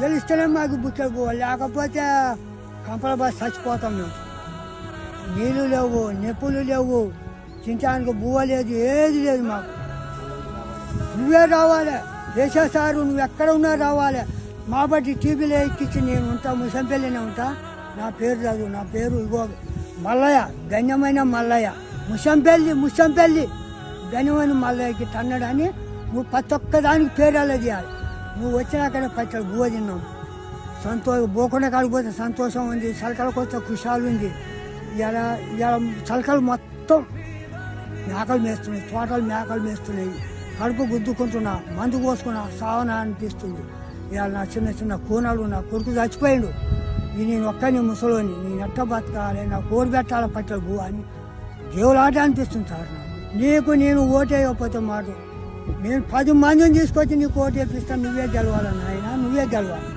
గెలిస్తేనే మాకు బుట్టలు లేకపోతే కంపల బస్ చచ్చిపోతాం మేము. నీళ్ళు లేవు నిప్పులు లేవు. తినడానికి బువ్వ లేదు ఏది లేదు మాకు. నువ్వే రావాలి. వేసేసారు నువ్వు ఎక్కడ ఉన్నా రావాలి. మా బట్టి టీవీలో ఎక్కించి నేను ఉంటా ముసంపల్లినే ఉంటా. నా పేరు చదువు నా పేరు ఇగో మల్లయ్య గణ్యమైన మల్లయ్య. ముసంపల్లి ముసంపల్లి గణ్యమైన మల్లయ్యకి తన్నడని నువ్వు ప్రతి ఒక్కదానికి పేరు అలా చేయాలి నువ్వు వచ్చినాకనే పచ్చడి బువ్వ తిన్నాం. సంతోషం పోకుండా కాడిపోతే సంతోషం ఉంది చలకలకు వస్తే ఖుషాలు ఉంది. ఇలా ఇలా చలకలు మొత్తం మేకలు మేస్తున్నాయి తోటలు మేకలు మేస్తున్నాయి. కడుపు గుద్దుకుంటున్నా మందు పోసుకున్నా సావన అనిపిస్తుంది. ఇవాళ నా చిన్న చిన్న కూనలు నా కొడుకు చచ్చిపోయాడు. ఇది నేను ఒక్కని ముసలోని నేను ఎట్ట బతకాలి నా కోడి పెట్టాలి పట్టలు భూ అని దేవులాట అనిపిస్తుంది సార్ నీకు. నేను ఓటేయకపోతే మాట నేను పది మందిని తీసుకొచ్చి నీకు ఓటు వేపిస్తాను నువ్వే గెలవాలన్నా ఆయన నువ్వే గెలవాలి.